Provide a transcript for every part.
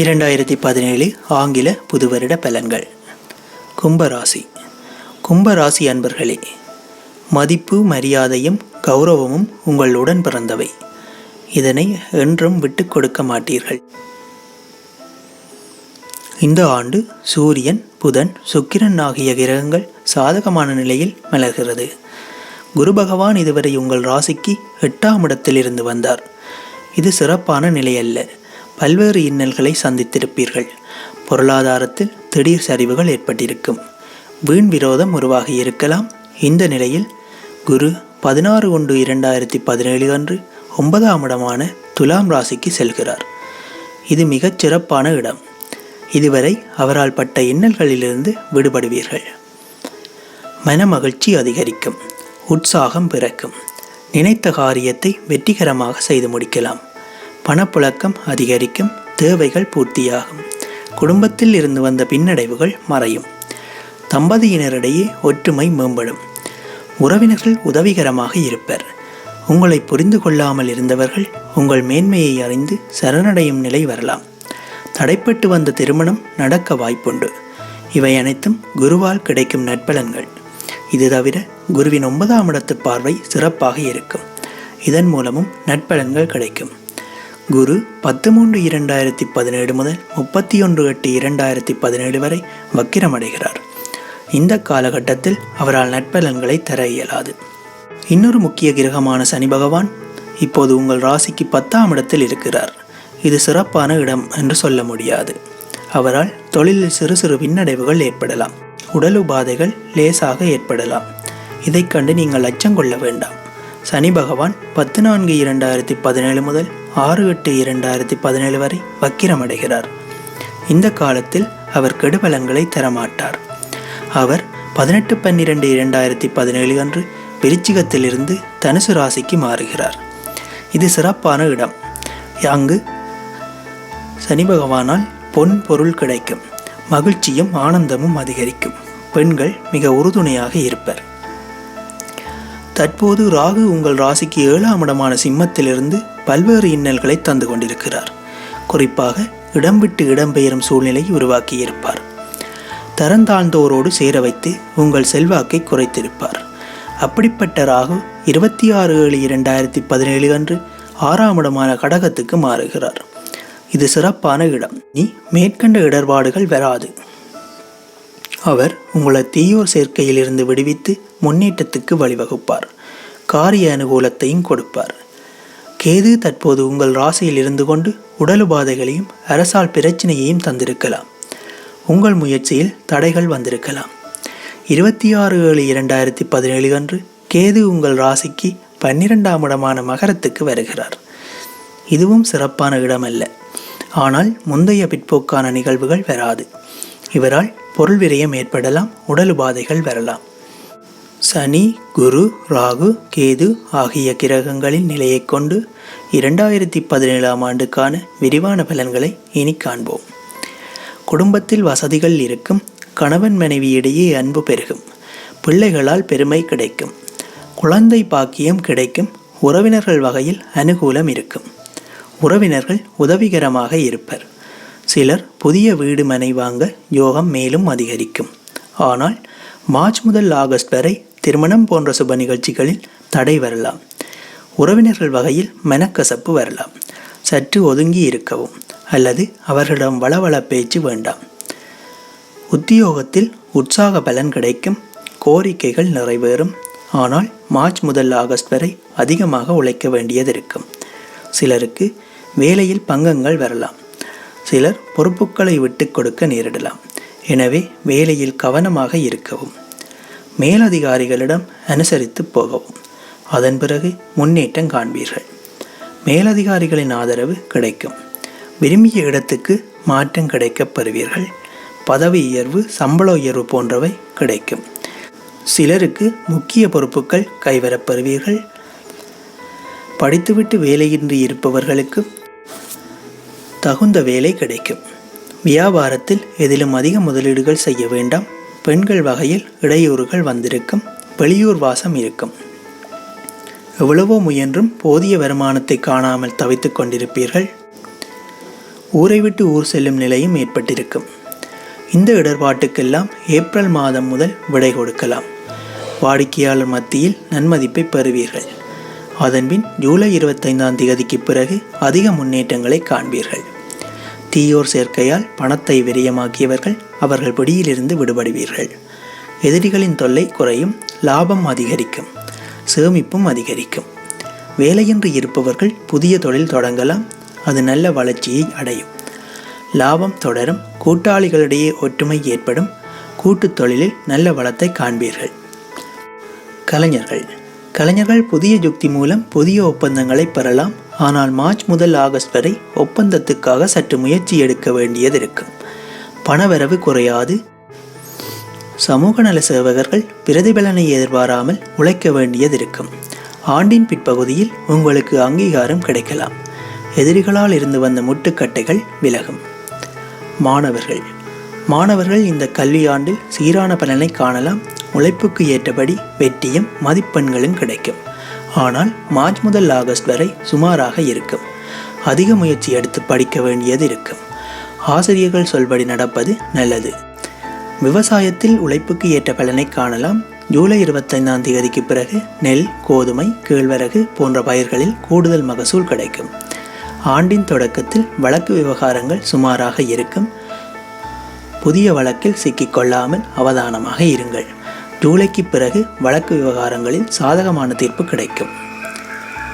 இரண்டாயிரத்தி பதினேழு ஆங்கில புதுவருட பலன்கள். கும்பராசி. கும்பராசி அன்பர்களே மதிப்பு மரியாதையும் கௌரவமும் உங்களுடன் பிறந்தவை. இதனை என்றும் விட்டு கொடுக்க மாட்டீர்கள். இந்த ஆண்டு சூரியன் புதன் சுக்கிரன் ஆகிய கிரகங்கள் சாதகமான நிலையில் மலர்கிறது. குரு பகவான் இதுவரை உங்கள் ராசிக்கு எட்டாம் இடத்தில் இருந்து வந்தார். இது சிறப்பான நிலையல்ல. பல்வேறு இன்னல்களை சந்தித்திருப்பீர்கள். பொருளாதாரத்தில் திடீர் சரிவுகள் ஏற்பட்டிருக்கும். வீண் விரோதம் உருவாகி இருக்கலாம். இந்த நிலையில் குரு பதினாறு ஒன்று இரண்டாயிரத்தி பதினேழு அன்று ஒன்பதாம் இடமான துலாம் ராசிக்கு செல்கிறார். இது மிகச் சிறப்பான இடம். இதுவரை அவரால் பட்ட இன்னல்களிலிருந்து விடுபடுவீர்கள். மனமகிழ்ச்சி அதிகரிக்கும். உற்சாகம் பிறக்கும். நினைத்த காரியத்தை வெற்றிகரமாக செய்து முடிக்கலாம். பணப்புழக்கம் அதிகரிக்கும் தேவைகள் பூர்த்தியாகும். குடும்பத்தில் இருந்து வந்த பின்னடைவுகள் மறையும். தம்பதியினரிடையே ஒற்றுமை மேம்படும். உறவினர்கள் உதவிகரமாக இருப்பர். உங்களை புரிந்து கொள்ளாமல் இருந்தவர்கள் உங்கள் மேன்மையை அறிந்து சரணடையும் நிலை வரலாம். தடைப்பட்டு வந்த திருமணம் நடக்க வாய்ப்புண்டு. இவை அனைத்தும் குருவால் கிடைக்கும் நற்பலன்கள். இது தவிர குருவின் ஒன்பதாம் இடத்து பார்வை சிறப்பாக இருக்கும். இதன் மூலமும் நற்பலன்கள் கிடைக்கும். குரு பத்து மூன்று இரண்டாயிரத்தி பதினேழு முதல் முப்பத்தி ஒன்று எட்டு இரண்டாயிரத்தி பதினேழு வரை வக்கிரமடைகிறார். இந்த காலகட்டத்தில் அவரால் நற்பலன்களை தர இயலாது. இன்னொரு முக்கிய கிரகமான சனி பகவான் இப்போது உங்கள் ராசிக்கு பத்தாம் இடத்தில் இருக்கிறார். இது சிறப்பான இடம் என்று சொல்ல முடியாது. அவரால் தொழிலில் சிறு சிறு பின்னடைவுகள் ஏற்படலாம். உடல் உபாதைகள் லேசாக ஏற்படலாம். இதைக் கண்டு நீங்கள் அச்சம் கொள்ள வேண்டாம். சனி பகவான் பத்து நான்கு இரண்டாயிரத்தி பதினேழு முதல் ஆறு எட்டு இரண்டாயிரத்தி பதினேழு வரை வக்கிரமடைகிறார். இந்த காலத்தில் அவர் கெடுபலங்களை தரமாட்டார். அவர் பதினெட்டு பன்னிரெண்டு இரண்டாயிரத்தி பதினேழு அன்று விருச்சிகத்திலிருந்து தனுசு ராசிக்கு மாறுகிறார். இது சிறப்பான இடம். அங்கு சனி பகவானால் பொன் பொருள் கிடைக்கும். மகிழ்ச்சியும் ஆனந்தமும் அதிகரிக்கும். பெண்கள் மிக உறுதுணையாக இருப்பர். தற்போது ராகு உங்கள் ராசிக்கு ஏழாம் இடமான சிம்மத்திலிருந்து பல்வேறு இன்னல்களை தந்து கொண்டிருக்கிறார். குறிப்பாக இடம் விட்டு இடம்பெயரும் சூழ்நிலை உருவாக்கியிருப்பார். தரந்தாழ்ந்தோரோடு சேர வைத்து உங்கள் செல்வாக்கை குறைத்திருப்பார். அப்படிப்பட்ட ராகு இருபத்தி ஆறு ஏழு இரண்டாயிரத்தி பதினேழு அன்று ஆறாம் இடமான கடகத்துக்கு மாறுகிறார். இது சிறப்பான இடம். நீ மேற்கண்ட இடர்பாடுகள் வராது. அவர் உங்களை தீயோர் சேர்க்கையிலிருந்து விடுவித்து முன்னேற்றத்துக்கு வழிவகுப்பார். காரிய அனுகூலத்தையும் கொடுப்பார். கேது தற்போது உங்கள் ராசியில் இருந்து கொண்டு உடலுபாதைகளையும் அரசால் பிரச்சனையையும் தந்திருக்கலாம். உங்கள் முயற்சியில் தடைகள் வந்திருக்கலாம். இருபத்தி ஆறு ஏழு இரண்டாயிரத்தி பதினேழு அன்று கேது உங்கள் ராசிக்கு பன்னிரெண்டாம் இடமான மகரத்துக்கு வருகிறார். இதுவும் சிறப்பான இடமல்ல. ஆனால் முந்தைய பிற்போக்கான நிகழ்வுகள் வராது. இவரால் பொருள் விரயம் ஏற்படலாம் உடல் உபாதைகள் வரலாம். சனி குரு ராகு கேது ஆகிய கிரகங்களின் நிலையை கொண்டு இரண்டாயிரத்தி பதினேழாம் ஆண்டுக்கான விரிவான பலன்களை இனி காண்போம். குடும்பத்தில் வசதிகள் இருக்கும் கணவன் மனைவியிடையே அன்பு பெருகும் பிள்ளைகளால் பெருமை கிடைக்கும் குழந்தை பாக்கியம் கிடைக்கும் உறவினர்கள் வகையில் அனுகூலம் இருக்கும். உறவினர்கள் உதவிகரமாக இருப்பர். சிலர் புதிய வீடு மனை வாங்க யோகம் மேலும் அதிகரிக்கும். ஆனால் மார்ச் முதல் ஆகஸ்ட் வரை திருமணம் போன்ற சுப நிகழ்ச்சிகளில் தடை வரலாம். உறவினர்கள் வகையில் மனக்கசப்பு வரலாம். சற்று ஒதுங்கி இருக்கவும் அல்லது அவர்களிடம் வளவள பேச்சு வேண்டாம். உத்தியோகத்தில் உற்சாக பலன் கிடைக்கும். கோரிக்கைகள் நிறைவேறும். ஆனால் மார்ச் முதல் ஆகஸ்ட் வரை அதிகமாக உழைக்க வேண்டியது இருக்கும். சிலருக்கு வேலையில் பங்கங்கள் வரலாம். சிலர் பொறுப்புகளை விட்டு கொடுக்க நேரிடலாம். எனவே வேலையில் கவனமாக இருக்கவும். மேலதிகாரிகளிடம் அனுசரித்து போகவும். அதன் பிறகு முன்னேற்றம் காண்பீர்கள். மேலதிகாரிகளின் ஆதரவு கிடைக்கும். விரும்பிய இடத்துக்கு மாற்றம் கிடைக்கப் பெறுவீர்கள். பதவி உயர்வு சம்பள உயர்வு போன்றவை கிடைக்கும். சிலருக்கு முக்கிய பொறுப்புகள் கைவரப் பெறுவீர்கள். படித்துவிட்டு வேலையின்றி இருப்பவர்களுக்கு தகுந்த வேலை கிடைக்கும். வியாபாரத்தில் எதிலும் அதிக முதலீடுகள் செய்ய வேண்டாம். பெண்கள் வகையில் இடையூறுகள் வந்திருக்கும் வெளியூர் வாசம் இருக்கும். எவ்வளவோ முயன்றும் போதிய வருமானத்தை காணாமல் தவித்துக் கொண்டிருப்பீர்கள். ஊரை விட்டு ஊர் செல்லும் நிலையும் ஏற்பட்டிருக்கும். இந்த இடர்பாட்டுக்கெல்லாம் ஏப்ரல் மாதம் முதல் விடை கொடுக்கலாம். வாடிக்கையாளர் மத்தியில் நன்மதிப்பை பெறுவீர்கள். அதன்பின் ஜூலை இருபத்தைந்தாம் தேதிக்கு பிறகு அதிக முன்னேற்றங்களை காண்பீர்கள். தீயோர் சேர்க்கையால் பணத்தை விரயமாக்கியவர்கள் அவர்கள் பிடியிலிருந்து விடுபடுவீர்கள். எதிரிகளின் தொல்லை குறையும் லாபம் அதிகரிக்கும் சேமிப்பும் அதிகரிக்கும். வேலையின்றி இருப்பவர்கள் புதிய தொழில் தொடங்கலாம் அது நல்ல வளர்ச்சியை அடையும். லாபம் தொடரும் கூட்டாளிகளிடையே ஒற்றுமை ஏற்படும் கூட்டுத் தொழிலில் நல்ல வளத்தை காண்பீர்கள். கலைஞர்கள். கலைஞர்கள் புதிய யுக்தி மூலம் புதிய ஒப்பந்தங்களை பெறலாம் ஆனால் மார்ச் முதல் ஆகஸ்ட் வரை ஒப்பந்தத்துக்காக சற்று முயற்சி எடுக்க வேண்டியது இருக்கும் பணவரவு குறையாது. சமூக நல சேவகர்கள் பிரதிபலனை எதிர்பாராமல் உழைக்க வேண்டியது இருக்கும் ஆண்டின் பிற்பகுதியில் உங்களுக்கு அங்கீகாரம் கிடைக்கலாம். எதிரிகளால் இருந்து வந்த முட்டுக்கட்டைகள் விலகும். மாணவர்கள். மாணவர்கள் இந்த கல்வியாண்டில் சீரான பலனை காணலாம். உழைப்புக்கு ஏற்றபடி வெற்றியும் மதிப்பெண்களும் கிடைக்கும். ஆனால் மார்ச் முதல் ஆகஸ்ட் வரை சுமாராக இருக்கும். அதிக முயற்சி எடுத்து படிக்க வேண்டியது இருக்கும். ஆசிரியர்கள் சொல்படி நடப்பது நல்லது. விவசாயத்தில் உழைப்புக்கு ஏற்ற பலனை காணலாம். ஜூலை இருபத்தைந்தாம் தேதிக்கு பிறகு நெல் கோதுமை கேழ்வரகு போன்ற பயிர்களில் கூடுதல் மகசூல் கிடைக்கும். ஆண்டின் தொடக்கத்தில் வழக்கு விவகாரங்கள் சுமாராக இருக்கும். புதிய வழக்கில் சிக்கிக்கொள்ளாமல் அவதானமாக இருங்கள். ஜூலைக்கு பிறகு வழக்கு விவகாரங்களில் சாதகமான தீர்ப்பு கிடைக்கும்.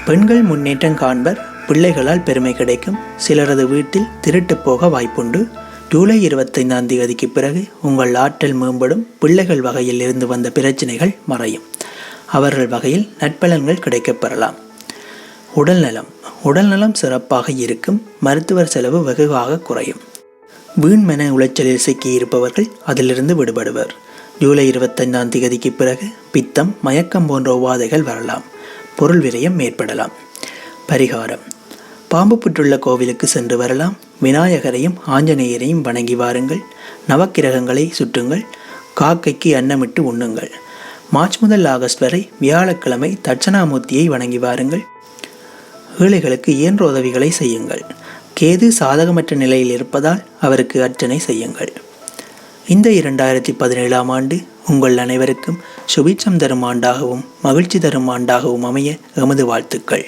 பெண்கள் முன்னேற்றம் காண்பர் பிள்ளைகளால் பெருமை கிடைக்கும். சிலரது வீட்டில் திருட்டு போக வாய்ப்புண்டு. ஜூலை இருபத்தைந்தாம் தேதிக்கு பிறகு உங்கள் ஆற்றல் மேம்படும். பிள்ளைகள் வகையில் இருந்து வந்த பிரச்சனைகள் மறையும். அவர்கள் வகையில் நட்பலன்கள் கிடைக்கப் பெறலாம் உடல்நலம் உடல்நலம் சிறப்பாக இருக்கும். மருத்துவர் செலவு வெகுவாக குறையும். வீண்மென உளைச்சலில் சிக்கியிருப்பவர்கள் அதிலிருந்து விடுபடுவர். ஜூலை இருபத்தைந்தாம் தேதிக்கு பிறகு பித்தம் மயக்கம் போன்ற உபாதைகள் வரலாம். பொருள் விரயம் ஏற்படலாம். பரிகாரம். பாம்பு புற்றுள்ள கோவிலுக்கு சென்று வரலாம். விநாயகரையும் ஆஞ்சநேயரையும் வணங்கி வாருங்கள். நவக்கிரகங்களை சுற்றுங்கள். காக்கைக்கு அன்னமிட்டு உண்ணுங்கள். மார்ச் முதல் ஆகஸ்ட் வரை வியாழக்கிழமை தட்சணாமூர்த்தியை வணங்கி வாருங்கள். ஏழைகளுக்கு இயன்ற உதவிகளை செய்யுங்கள். கேது சாதகமற்ற நிலையில் இருப்பதால் அவருக்கு அர்ச்சனை செய்யுங்கள். இந்த இரண்டாயிரத்தி பதினேழாம் ஆண்டு உங்கள் அனைவருக்கும் சுபிச்சம் தரும் ஆண்டாகவும் மகிழ்ச்சி தரும் ஆண்டாகவும் அமைய எமது வாழ்த்துக்கள்.